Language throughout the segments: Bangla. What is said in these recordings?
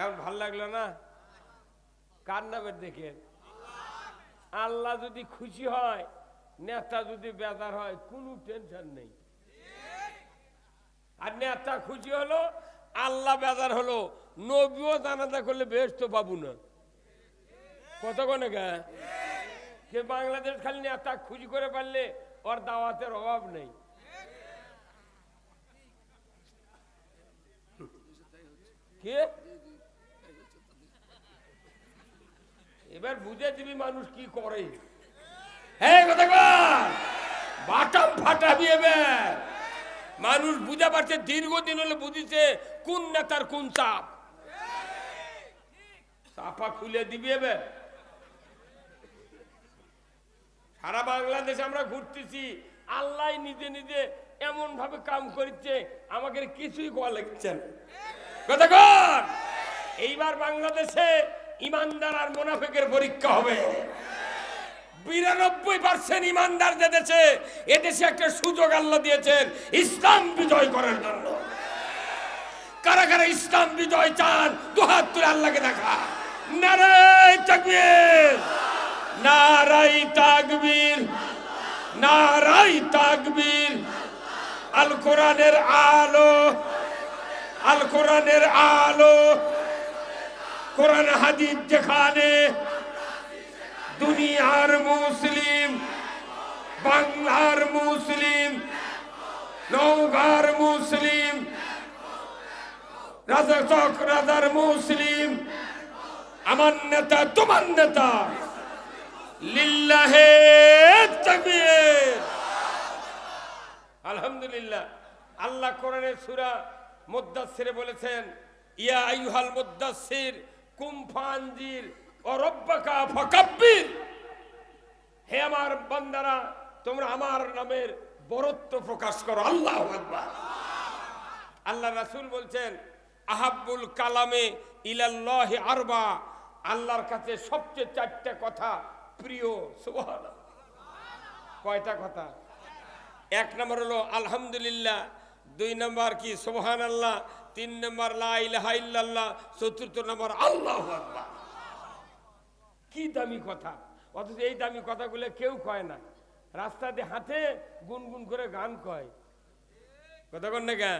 এখন ভালো লাগল না? কার নামের দেখেন? আল্লাহ যদি খুশি হয়, নেতা যদি বেজার হয়, কোনো টেনশন নেই। আর নেতা খুশি হলো, আল্লাহ বেজার হলো, নবীও জানাজা করলে বেশ তো পাবো না। কত কোনে কে বাংলাদেশ খালি নেতা খুশি করে পারলে ওর দাওয়াতের অভাব নেই। কে? এবার বুঝে দিবি মানুষ কি করে। হ্যাঁ কথা বাটাম ফাটাবি এবার। মানুষ বুঝা পারছে, দীর্ঘদিন হলে বুঝিছে, কোন নেতার কোন চাপ। চাপা খুলে দিবি এবার। সারা বাংলাদেশে আমরা ঘুরতেছি, আল্লাহ নিজে নিজে এমন ভাবে কাম করছে আমাকে কিছুই কোয়া লাগছে। কথা এইবার বাংলাদেশে ইমানদার আর মোনাফেকের পরীক্ষা হবে। বিরানব্বই পার্সেন্ট ইমানদার যে দেশে এদেশে একটা সুযোগ আল্লাহ দিয়েছেন, ইসলাম বিজয় করার জন্য। কারা কারা ইসলাম বিজয় চান, দুহাত তুলে আল্লাহকে দেখা। নারাই তাকবীর। নারাই তাকবীর। নারাই তাকবীর। আল কোরআনের আলো। আল কোরআনের আলো। কোরআন হাদিস যেখানে দুনিয়ার মুসলিম, বাংলার মুসলিম নৌগার মুসলিম, রাজা চক রাজার মুসলিম, আমার নেতা, তোমার নেতা, লিল্লাহে আলহামদুলিল্লাহ, আল্লাহ কোরআনের সূরা মুদ্দাসসিরে বলেছেন, ইয়া আইহাল মুদ্দাসসির কুম ফানজির ও হে আমার বান্দারা, তোমরা আমার নামের বরত্ব প্রকাশ করো। আল্লাহু আকবার। আল্লাহ রাসূল বলছেন, আহাব্বুল কালামে ইলাল্লাহি আরবা। আল্লাহর কাছে সবচেয়ে চারটা কথা প্রিয় কয়টা কথা? এক নম্বর হলো, আলহামদুলিল্লাহ। দুই নম্বর কি সোহান আল্লাহ তিন নম্বর লা ইলাহা ইল্লাল্লাহ, চতুর্থ নম্বর আল্লাহ কি দামি কথা। অথচ এই দামি কথাগুলো কেউ কয় না। রাস্তাতে হাঁটে গুনগুন করে গান কয়। কথা কন না গা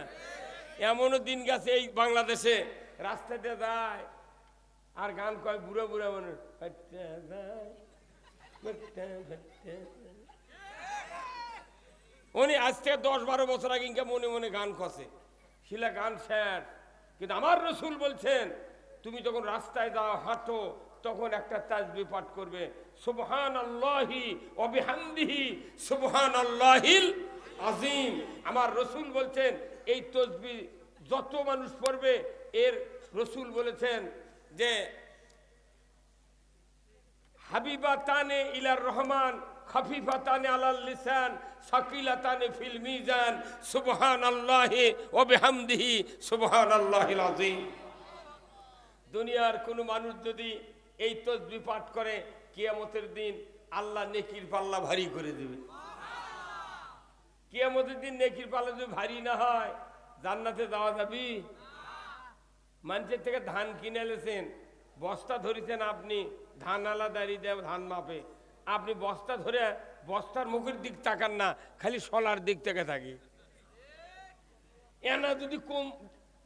এমনও দিন গেছে এই বাংলাদেশে রাস্তাতে যায়, আর গান কয় বুড়ো বুড়ো মানুষ। উনি আজ থেকে দশ বারো বছর আগে মনে মনে গান কষে। শিলা গান স্যার। কিন্তু আমার রসুল বলছেন, তুমি যখন রাস্তায় দাও হাঁটো, তখন একটা তাজবি পাঠ করবে সুবহান আল্লাহি অবিহান্দিহি সুবহান আল্লাহিল আজিম আমার রসুল বলছেন, এই তসবি যত মানুষ পড়বে, এর রসুল বলেছেন যে হাবিবাতানে ইলার রহমান, খাফিফাতানে আলাল লিসান, সাকিলাতানে ফিল মিজান, সুবহানাল্লাহি ওয়া বিহামদিহি, সুবহানাল্লাহিল আযীম। দুনিয়ার কোনো মানুষ যদি এই তসবি পাঠ করে, কিয়ামতের দিন আল্লাহ নেকির পাল্লা ভারী করে দেবে। কিয়ামতের দিন নেকির পাল্লা যদি ভারী না হয়, জান্নাতে যাওয়া যাবি? মানুষের থেকে ধান কিনে এনেছেন বস্তা ধরেছেন আপনি, ধান আলা দাঁড়িয়ে দেয় ধান মাপে। আপনি বস্তা ধরে বস্তার মুখের দিক তাকান না, খালি সলার দিক থেকে থাকি। এনা যদি কম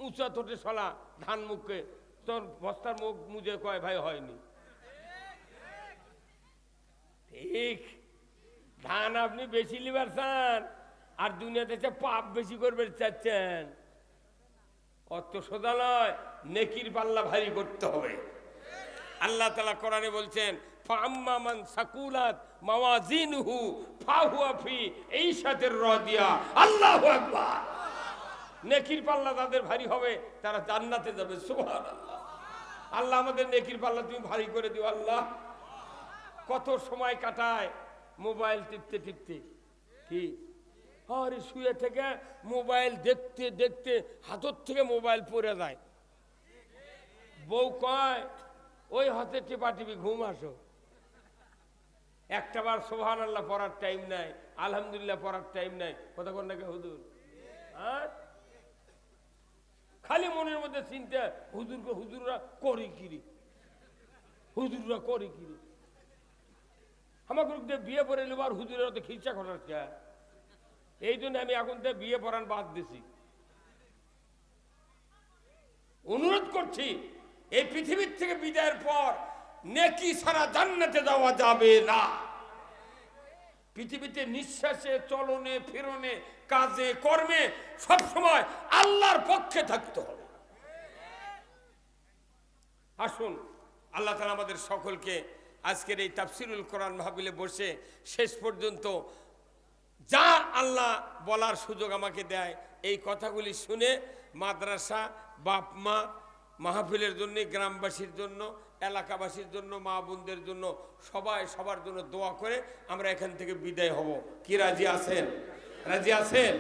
উঁচা তোটে সলা ধান মুখে, তোর বস্তার মুখ মুজে কয়, ভাই, হয়নি। ঠিক। ধান আপনি বেশি লিবার চান, আর দুনিয়াতে পাপ বেশি করবে চাচ্ছেন। অত সোজা নয় নেকির পাল্লা ভারী করতে হবে। আল্লাহ তালা কোরআনে বলছেন ফি আকবার। নেকির পাল্লা তাদের ভারী হবে, তারা জান্নাতে যাবে আল্লাহ আমাদের নেকির পাল্লা তুমি ভারী করে দিও, আল্লাহ। কত সময় কাটায় মোবাইল টিপতে টিপতে। কি? আরে শুয়ে থেকে মোবাইল দেখতে দেখতে হাতর থেকে মোবাইল পড়ে যায়। বউ কয় ওই হাতে টিপা টিপি ঘুম আসো। একটা বার সোহান আল্লাহ পড়ার টাইম নাই, আলহামদুলিল্লাহ পড়ার টাইম নাই। কোন নাকি হুদুর হ্যাঁ? খালি মনের মধ্যে চিন্তা, হুজুরকে হুজুররা করে কিরি হুজুররা করে কিরি গ্রুপে বিয়ে পড়ে এলো আর হুজুরের তো খিরচা করার কে? এই জন্য আমি এখন থেকে বিয়ে পড়ান বাদ দিছি। অনুরোধ করছি এই পৃথিবীর থেকে বিদায়ের পর নেকি সারা জান্নাতে যাওয়া যাবে না। পৃথিবীতে নিঃশ্বাসে, চলনে, ফেরনে, কাজে, কর্মে সব সময় আল্লাহর পক্ষে থাকতে হবে। আসুন, আল্লাহ তালা আমাদের সকলকে আজকের এই তাফসিরুল কোরআন মাহবিলে বসে শেষ পর্যন্ত যা আল্লাহ বলার সুযোগ আমাকে দেয়, এই কথাগুলি শুনে মাদ্রাসা বাপ মা মাহফিলের জন্য, গ্রামবাসীর জন্য, এলাকাবাসীর জন্য, মা বোনদের জন্য সবাই সবার জন্য দোয়া করে আমরা এখান থেকে বিদায় হব। কি রাজি আছেন? রাজি আছেন?